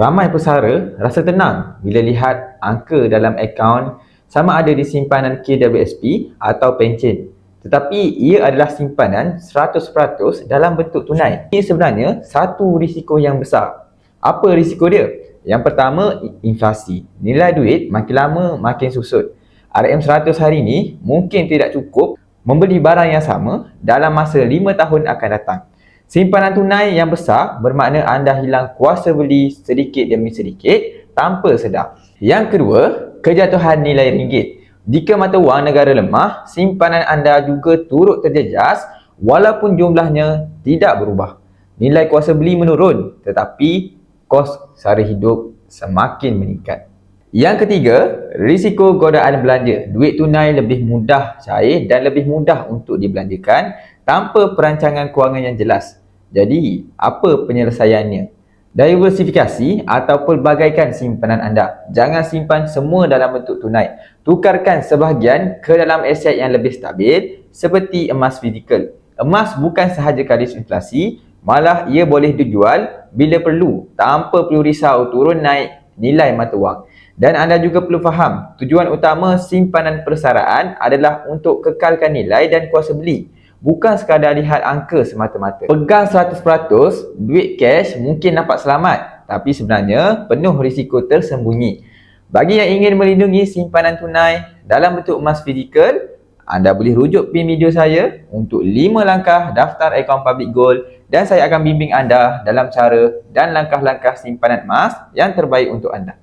Ramai pesara rasa tenang bila lihat angka dalam akaun sama ada di simpanan KWSP atau pencen. Tetapi ia adalah simpanan 100% dalam bentuk tunai. Ini sebenarnya satu risiko yang besar. Apa risiko dia? Yang pertama, inflasi. Nilai duit makin lama makin susut. RM100 hari ini mungkin tidak cukup membeli barang yang sama dalam masa 5 tahun akan datang. Simpanan tunai yang besar bermakna anda hilang kuasa beli sedikit demi sedikit tanpa sedar. Yang kedua, kejatuhan nilai ringgit. Jika mata wang negara lemah, simpanan anda juga turut terjejas walaupun jumlahnya tidak berubah. Nilai kuasa beli menurun tetapi kos sara hidup semakin meningkat. Yang ketiga, risiko godaan belanja. Duit tunai lebih mudah cair dan lebih mudah untuk dibelanjakan tanpa perancangan kewangan yang jelas. Jadi, apa penyelesaiannya? Diversifikasi atau pelbagaikan simpanan anda. Jangan simpan semua dalam bentuk tunai. Tukarkan sebahagian ke dalam aset yang lebih stabil seperti emas fizikal. Emas bukan sahaja kadis inflasi, malah ia boleh dijual bila perlu tanpa perlu risau turun naik nilai mata wang. Dan anda juga perlu faham, tujuan utama simpanan persaraan adalah untuk kekalkan nilai dan kuasa beli bukan sekadar lihat angka semata-mata. Pegang 100% duit cash mungkin nampak selamat tapi sebenarnya penuh risiko tersembunyi. Bagi yang ingin melindungi simpanan tunai dalam bentuk emas fizikal, anda boleh rujuk pin video saya untuk 5 langkah daftar akaun public gold dan saya akan bimbing anda dalam cara dan langkah-langkah simpanan emas yang terbaik untuk anda.